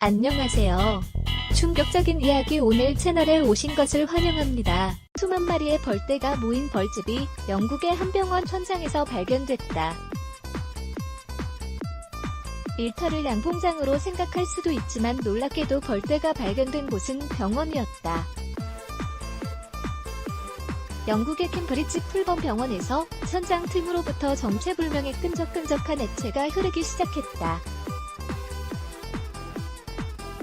안녕하세요. 충격적인 이야기 오늘 채널에 오신 것을 환영합니다. 수만 마리의 벌떼가 모인 벌집이 영국의 한 병원 천장에서 발견됐다. 일터를 양봉장으로 생각할 수도 있지만 놀랍게도 벌떼가 발견된 곳은 병원이었다. 영국의 캠브리지 풀범 병원에서 천장 틈으로부터 정체불명의 끈적끈적한 액체가 흐르기 시작했다.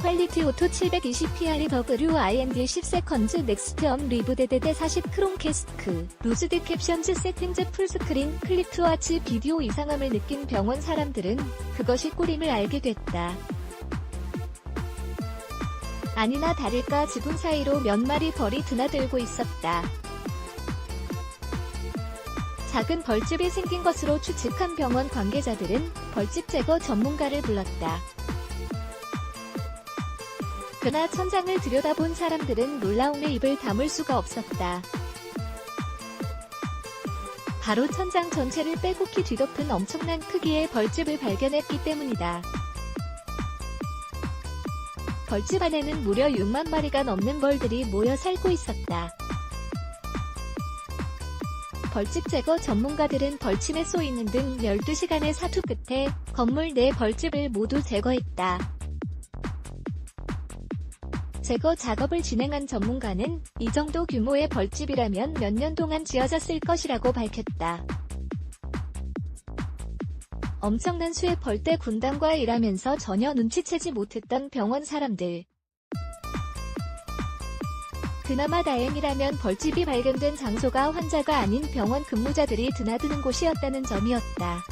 퀄리티 오토 720PR이 W IND 10세컨즈 넥스트 엄 리브 데데데 40 크롬 캐스크 루즈드 캡션즈 세팅즈 풀스크린 클릭 투 와치 비디오 이상함을 느낀 병원 사람들은 그것이 꿀임을 알게 됐다. 아니나 다를까 지붕 사이로 몇 마리 벌이 드나들고 있었다. 작은 벌집이 생긴 것으로 추측한 병원 관계자들은 벌집 제거 전문가를 불렀다. 그러나 천장을 들여다본 사람들은 놀라움에 입을 다물 수가 없었다. 바로 천장 전체를 빼곡히 뒤덮은 엄청난 크기의 벌집을 발견했기 때문이다. 벌집 안에는 무려 6만 마리가 넘는 벌들이 모여 살고 있었다. 벌집 제거 전문가들은 벌침에 쏘이는 등 12시간의 사투 끝에 건물 내 벌집을 모두 제거했다. 제거 작업을 진행한 전문가는 이 정도 규모의 벌집이라면 몇 년 동안 지어졌을 것이라고 밝혔다. 엄청난 수의 벌떼 군단과 일하면서 전혀 눈치채지 못했던 병원 사람들. 그나마 다행이라면 벌집이 발견된 장소가 환자가 아닌 병원 근무자들이 드나드는 곳이었다는 점이었다.